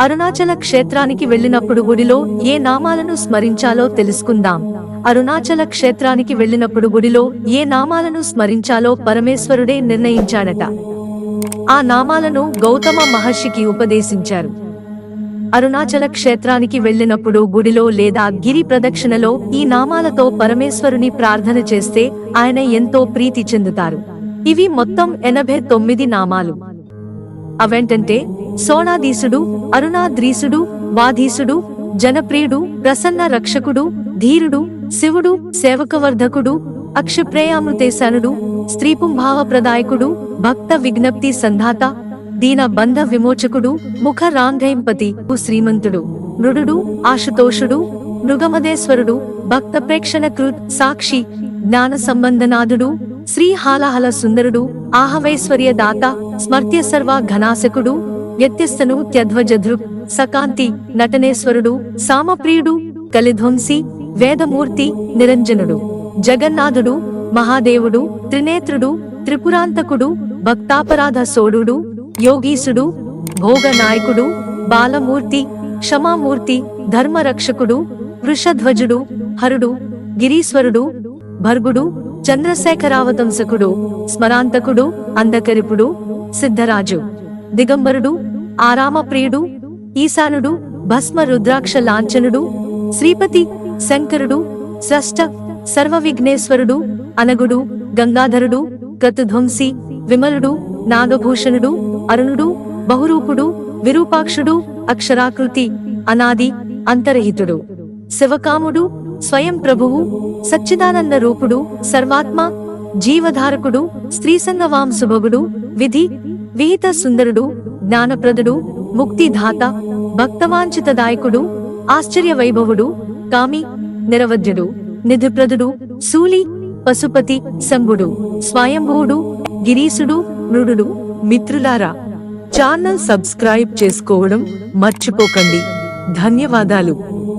అరుణాచల క్షేత్రానికి వెళ్ళినప్పుడు గుడిలో ఏ నామాలను స్మరించాలో తెలుసుకుందాం. అరుణాచల క్షేత్రానికి వెళ్ళినప్పుడు గుడిలో ఏ నామాలను స్మరించాలో పరమేశ్వరుడే నిర్ణయించాడట. ఆ నామాలను గౌతమ మహర్షికి ఉపదేశించారు. అరుణాచల క్షేత్రానికి వెళ్ళినప్పుడు గుడిలో లేదా గిరి ప్రదక్షిణలో ఈ నామాలతో పరమేశ్వరుని ప్రార్థన చేస్తే ఆయన ఎంతో ప్రీతి చెందుతారు. ఇవి మొత్తం ఎనభై తొమ్మిది నామాలు. అవేంటంటే సోనాధీసుడు అరుణాద్రీసుడు వాధీసుడు జనప్రియుడు ప్రసన్న రక్షకుడు ధీరుడు శివుడు సేవకవర్ధకుడు అక్షప్రేయామృతేశానుడు స్త్రీపుంభావ ప్రదాయకుడు భక్త విజ్ఞప్తి సంధాత దీన బంధ విమోచకుడు ముఖ రాంధైంపతి శ్రీమంతుడు మృడు ఆశుతోషుడు మృగమదేశ్వరుడు భక్త ప్రేక్షణ కృత్ సాక్షి జ్ఞాన సంబంధనాథుడు శ్రీ హాలహల సుందరుడు ఆహవైశ్వర్య దాత స్మర్త్య సర్వ ఘనాశకుడు వ్యత్యస్తను త్యధ్వజధృ సకాంతి నటనేశ్వరుడు సామప్రియుడు కలిధ్వంసి వేదమూర్తి నిరంజనుడు జగన్నాథుడు మహాదేవుడు త్రినేత్రుడు త్రిపురాంతకుడు భక్తాపరాధ సోడు యోగీసుడు భోగనాయకుడు బాలమూర్తి క్షమామూర్తి ధర్మరక్షకుడు వృషధ్వజుడు హరుడు గిరీశ్వరుడు భర్గుడు చంద్రశేఖరావతంసకుడు స్మరాంతకుడు అందకరిపుడు సిద్ధరాజు దిగంబరుడు ఆరామప్రియుడు ఈశానుడు భస్మ రుద్రాక్ష లాంఛనుడు శ్రీపతి శంకరుడు స్రష్ట సర్వవిఘ్నేశ్వరుడు అనగుడు గంగాధరుడు గతుధ్వంసి విమలుడు నాగభూషణుడు అరుణుడు బహురూపుడు విరూపాక్షుడు అక్షరాకృతి అనాది అంతరహితుడు శివకాముడు స్వయం ప్రభువు సచ్చిదానంద రూపుడు సర్వాత్మ జీవధారకుడు స్త్రీసంగవాం సుభగుడు విధి విహిత సుందరుడు జ్ఞానప్రదుడు ముక్తిధాత భక్తవాంఛితదాయకుడు ఆశ్చర్య వైభవుడు కామి నిరవధ్యుడు నిధిప్రదుడు సూలి పశుపతి సంగుడు స్వయంభూడు గిరీసుడు మృడుడు మిత్రులారా. ఛానల్ సబ్స్క్రైబ్ చేసుకోవడం మర్చిపోకండి. ధన్యవాదాలు.